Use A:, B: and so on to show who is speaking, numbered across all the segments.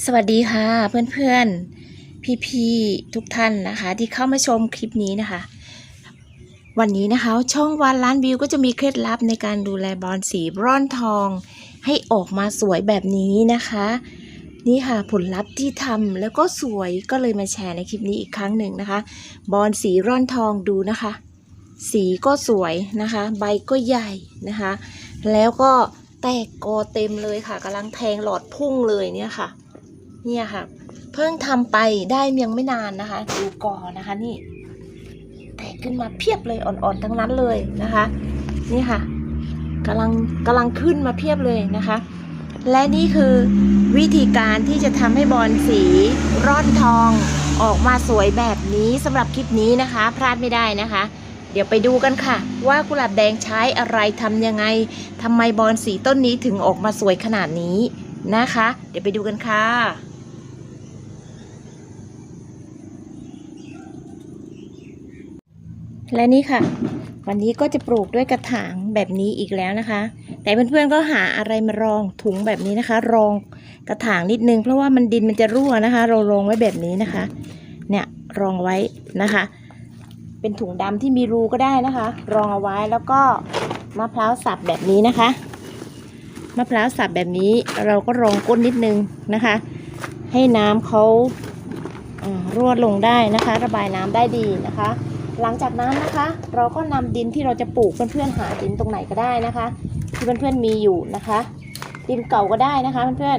A: สวัสดีค่ะเพื่อนๆ พี่ๆ ทุกท่านนะคะ ที่เข้ามาชมคลิปนี้นะคะ วันนี้นะคะ ช่องวันล้านวิวก็จะมีเคล็ดลับในการดูแลบอลสีร่อนทอง ให้ออกมาสวยแบบนี้นะคะ นี่ค่ะผลลัพธ์ที่ทำแล้วก็สวยก็เลยมาแชร์ในคลิปนี้อีกครั้งหนึ่งนะคะ บอลสีร่อนทองดูนะคะ สีก็สวยนะคะ ใบก็ใหญ่นะคะ แล้วก็แตกกอเต็มเลยค่ะกำลังแทงหลอดพุ่งเลยเนี่ยค่ะ เนี่ยค่ะ เพิ่งทำไปได้ยังไม่นานนะคะ ดูกอนะคะนี่ แตกขึ้นมาเพียบเลยอ่อนๆทั้งนั้นเลยนะคะ นี่ค่ะกำลังกำลังขึ้นมาเพียบเลยนะคะ และนี่คือวิธีการที่จะทำให้บอลสีร่อนทองออกมาสวยแบบนี้สำหรับคลิปนี้นะคะ พลาดไม่ได้นะคะ เดี๋ยวไปดูกันค่ะ ว่ากุหลาบแดงใช้อะไรทำยังไงทำไมบอลสีต้นนี้ถึงออกมาสวยขนาดนี้นะคะ เดี๋ยวไปดูกันค่ะ และนี่ค่ะ วันนี้ก็จะปลูกด้วยกระถางแบบนี้อีกแล้วนะคะ แต่เพื่อนๆก็หาอะไรมารองถุงแบบนี้นะคะ รองกระถางนิดนึง เพราะว่ามันดินมันจะรั่วนะคะ เรารองไว้แบบนี้นะคะ เนี่ยรองไว้นะคะ เป็นถุงดำที่มีรูก็ได้นะคะ รองเอาไว้แล้วก็มะพร้าวสับแบบนี้นะคะมะพร้าวสับแบบนี้เราก็รองก้นนิดนึงนะคะ ให้น้ำเขารั่วลงได้นะคะ ระบายน้ำได้ดีนะคะ หลังจากนั้นนะคะ เราก็นำดินที่เราจะปลูกเพื่อนๆหาดินตรงไหนก็ได้นะคะ ที่เพื่อนๆมีอยู่นะคะ ดินเก่าก็ได้นะคะเพื่อน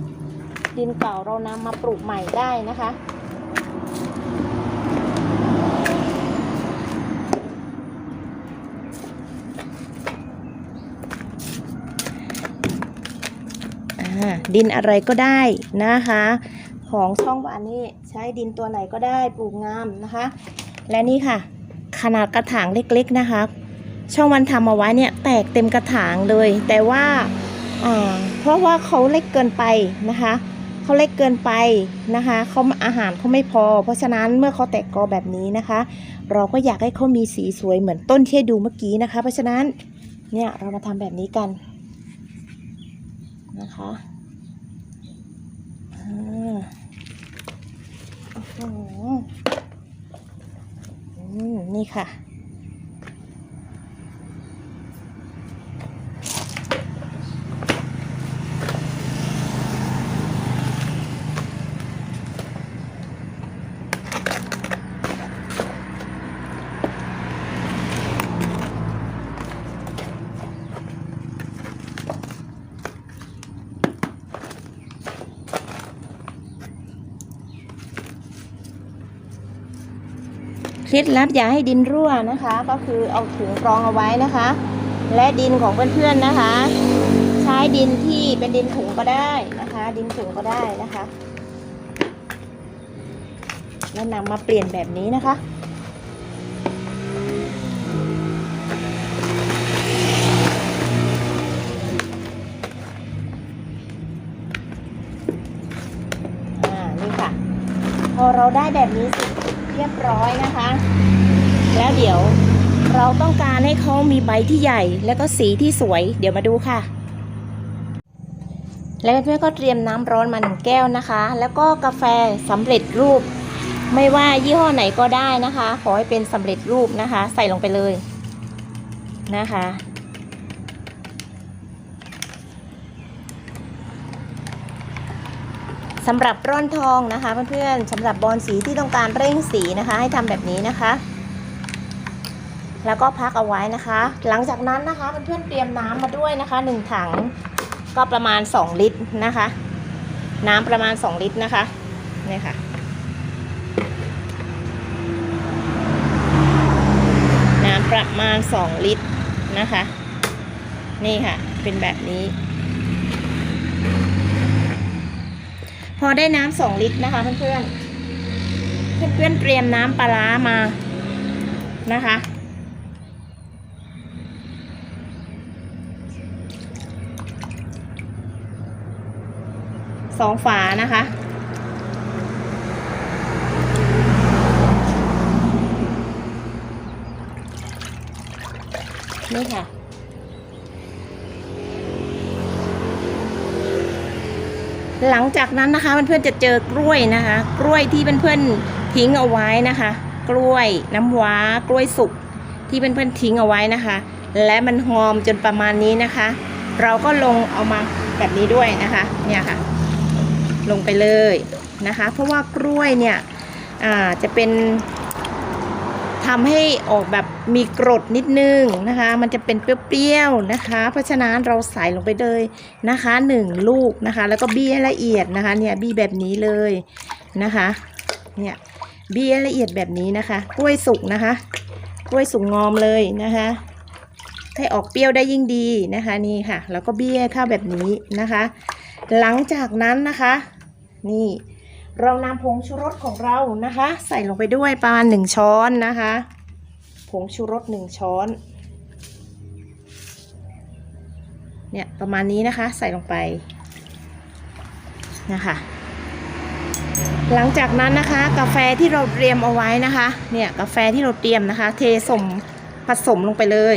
A: ๆดินเก่าเรานำมาปลูกใหม่ได้นะคะดินอะไรก็ได้นะคะ ของช่องวานนี่ใช้ดินตัวไหนก็ได้ปลูกงามนะคะ และนี่ค่ะ ขนาดกระถางเล็กๆนะคะ ช่องวันทำเอาไว้เนี่ยแตกเต็มกระถางเลย แต่ว่าเพราะว่าเขาเล็กเกินไปนะคะเขาเล็กเกินไปนะคะเขาอาหารเขาไม่พอ เพราะฉะนั้นเมื่อเขาแตกกอแบบนี้นะคะ เราก็อยากให้เขามีสีสวยเหมือนต้นที่ดูเมื่อกี้นะคะ เพราะฉะนั้นเนี่ยเรามาทำแบบนี้กันนะคะอ่าโอ้โห นี่ค่ะ เคล็ดลับอย่าให้ดินรั่วนะคะ ก็คือเอาถุงรองเอาไว้นะคะ และดินของเพื่อนๆนะคะ ใช้ดินที่เป็นดินถุงก็ได้นะคะ ดินถุงก็ได้นะคะ แล้วนำมาเปลี่ยนแบบนี้นะคะอ่านี่ค่ะพอเราได้แบบนี้เสร็จ เรียบร้อยนะคะ แล้วเดี๋ยวเราต้องการให้เขามีใบที่ใหญ่ แล้วก็สีที่สวย เดี๋ยวมาดูค่ะ แล้วเพื่อนๆก็เตรียมน้ำร้อนมาหนึ่งแก้วนะคะ แล้วก็กาแฟสำเร็จรูป ไม่ว่ายี่ห้อไหนก็ได้นะคะ ขอให้เป็นสำเร็จรูปนะคะ ใส่ลงไปเลยนะคะ สำหรับร่อนทองนะคะเพื่อนๆสำหรับบอลสีที่ต้องการเร่งสีนะคะ ให้ทำแบบนี้นะคะ แล้วก็พักเอาไว้นะคะ หลังจากนั้นนะคะเพื่อนๆเตรียมน้ำมาด้วยนะคะหนึ่งถังก็ประมาณ 2 ลิตรนะคะ น้ำประมาณ 2 ลิตรนะคะนี่ค่ะน้ำประมาณ 2 ลิตรนะคะ นี่ค่ะเป็นแบบนี้ พอได้น้ำสองลิตรนะคะ เพื่อนๆ เพื่อนๆเตรียมน้ำปลาร้ามานะคะสองฝานะคะ นี่ค่ะ หลังจากนั้นนะคะเพื่อนๆจะเจอกล้วยนะคะ กล้วยที่เพื่อนๆทิ้งเอาไว้นะคะ กล้วยน้ำว้ากล้วยสุกที่เพื่อนๆทิ้งเอาไว้นะคะ และมันหอมจนประมาณนี้นะคะ เราก็ลงเอามาแบบนี้ด้วยนะคะเนี่ยค่ะ ลงไปเลยนะคะ เพราะว่ากล้วยเนี่ยจะเป็น ทำให้ออกแบบมีกรดนิดนึงนะคะ มันจะเป็นเปรี้ยวๆนะคะ เพราะฉะนั้นเราใส่ลงไปเลยนะคะหนึ่งลูกนะคะ แล้วก็บี้ให้ละเอียดนะคะ เนี่ยบี้แบบนี้เลยนะคะ เนี่ยบี้ให้ละเอียดแบบนี้นะคะ กล้วยสุกนะคะ กล้วยสุกงอมเลยนะคะ ให้ออกเปรี้ยวได้ยิ่งดีนะคะ นี่ค่ะ แล้วก็บี้ให้เข้าแบบนี้นะคะ หลังจากนั้นนะคะ นี่ เรานำผงชูรสของเรานะคะ ใส่ลงไปด้วยประมาณหนึ่งช้อนนะคะ ผงชูรสหนึ่งช้อน เนี่ยประมาณนี้นะคะใส่ลงไปนะคะหลังจากนั้นนะคะ กาแฟที่เราเตรียมเอาไว้นะคะ เนี่ยกาแฟที่เราเตรียมนะคะ เทสมผสมลงไปเลย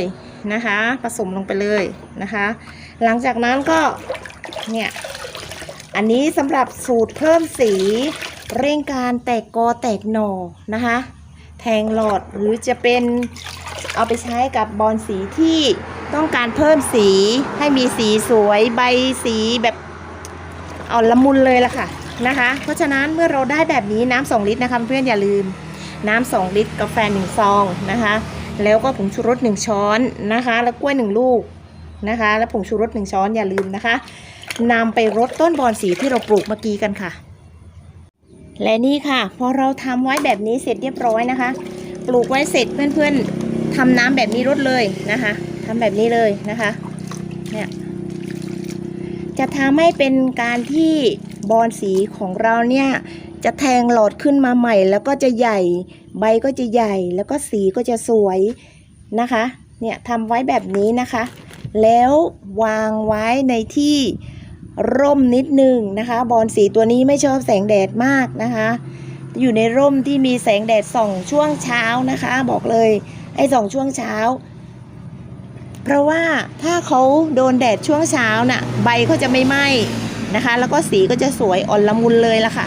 A: นะคะ ผสมลงไปเลยนะคะ หลังจากนั้นก็เนี่ย อันนี้สำหรับสูตรเพิ่มสี เร่งการแตกกอแตกหน่อนะคะ แทงหลอดหรือจะเป็นเอาไปใช้กับบอลสีที่ต้องการเพิ่มสีให้มีสีสวยใบสีแบบเอาละมุนเลยล่ะค่ะนะคะ เพราะฉะนั้นเมื่อเราได้แบบนี้น้ำสองลิตรนะคะเพื่อนอย่าลืมน้ำสองลิตรกาแฟหนึ่งซองนะคะ แล้วก็ผงชูรสหนึ่งช้อนนะคะ แล้วกล้วยหนึ่งลูกนะคะ แล้วผงชูรสหนึ่งช้อนอย่าลืมนะคะ นำไปรดต้นบอนสีที่เราปลูกเมื่อกี้กันค่ะ และนี่ค่ะ พอเราทำไว้แบบนี้เสร็จเรียบร้อยนะคะ ปลูกไว้เสร็จเพื่อนๆทำน้ำแบบนี้รดเลยนะคะทำแบบนี้เลยนะคะเนี่ยจะทำให้เป็นการที่บอนสีของเราเนี่ยจะแทงหลอดขึ้นมาใหม่ แล้วก็จะใหญ่ ใบก็จะใหญ่ แล้วก็สีก็จะสวยนะคะ เนี่ยทำไว้แบบนี้นะคะ แล้ววางไว้ในที่ ร่มนิดนึงนะคะ บอลสีตัวนี้ไม่ชอบแสงแดดมากนะคะ อยู่ในร่มที่มีแสงแดดส่องช่วงเช้านะคะ บอกเลยไอ้ส่องช่วงเช้า เพราะว่าถ้าเขาโดนแดดช่วงเช้าน่ะ ใบเขาจะไม่ไหม้นะคะ แล้วก็สีก็จะสวยอ่อนละมุนเลยละค่ะ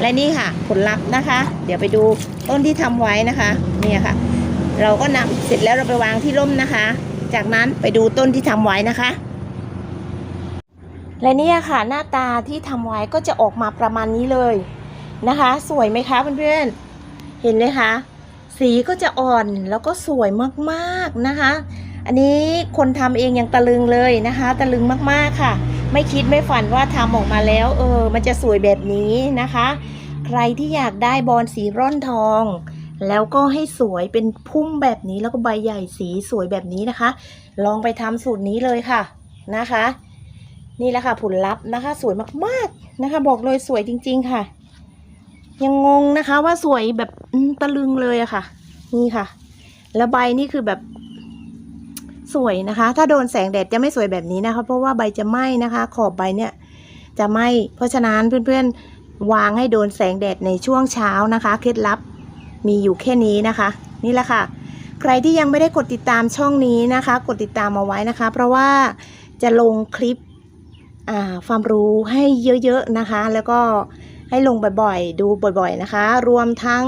A: และนี่ค่ะ ผลลัพธ์นะคะ เดี๋ยวไปดูต้นที่ทำไว้นะคะเนี่ยค่ะ เราก็นำเสร็จแล้วเราไปวางที่ร่มนะคะ จากนั้นไปดูต้นที่ทำไว้นะคะ และเนี่ยค่ะหน้าตาที่ทำไว้ก็จะออกมาประมาณนี้เลยนะคะ สวยไหมคะเพื่อนๆเห็นไหมคะสีก็จะอ่อนแล้วก็สวยมากๆนะคะ อันนี้คนทำเองยังตะลึงเลยนะคะ ตะลึงมากๆค่ะ ไม่คิดไม่ฝันว่าทำออกมาแล้ว เออ มันจะสวยแบบนี้นะคะ ใครที่อยากได้บอลสีร่อนทอง แล้วก็ให้สวยเป็นพุ่มแบบนี้แล้วก็ใบใหญ่สีสวยแบบนี้นะคะ ลองไปทำสูตรนี้เลยค่ะนะคะ นี่แหละค่ะผลลัพธ์นะคะ สวยมากๆนะคะ บอกเลยสวยจริง ๆ ค่ะ ยังงงนะคะว่าสวยแบบตะลึงเลยอะค่ะ นี่ค่ะ แล้วใบนี่คือแบบสวยนะคะ ถ้าโดนแสงแดดจะไม่สวยแบบนี้นะคะ เพราะว่าใบจะไหม้นะคะ ขอบใบเนี่ย จะไหม้เพราะฉะนั้นเพื่อนๆวางให้โดนแสงแดดในช่วงเช้านะคะ เคล็ดลับมีอยู่แค่นี้นะคะ นี่แหละค่ะ ใครที่ยังไม่ได้กดติดตามช่องนี้นะคะ กดติดตามเอาไว้นะคะ เพราะว่าจะลงคลิป ความรู้ให้เยอะๆนะคะ แล้วก็ให้ลงบ่อยๆ ดูบ่อยๆนะคะ รวมทั้ง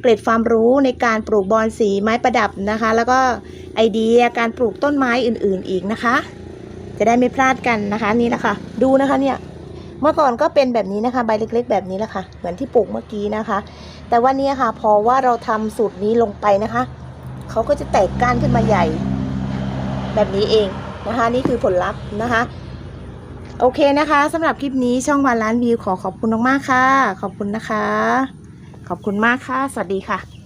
A: เกร็ดความรู้ในการปลูกบอนสีไม้ประดับนะคะ แล้วก็ไอเดียการปลูกต้นไม้อื่นๆอีกนะคะ จะได้ไม่พลาดกันนะคะนี่แหละค่ะ ดูนะคะเนี่ยเมื่อก่อนก็เป็นแบบนี้นะคะใบเล็กๆ แบบนี้แหละค่ะ เหมือนที่ปลูกเมื่อกี้นะคะ แต่ว่านี่ค่ะ พอว่าเราทำสูตรนี้ลงไปนะคะเขาก็จะแตกก้านขึ้นมาใหญ่ แบบนี้เองนะคะ นี่คือผลลัพธ์นะคะ โอเคนะคะสำหรับคลิปนี้ช่องวันล้านวิวขอขอบคุณมากๆค่ะ ขอบคุณนะคะ ขอบคุณมากค่ะ สวัสดีค่ะ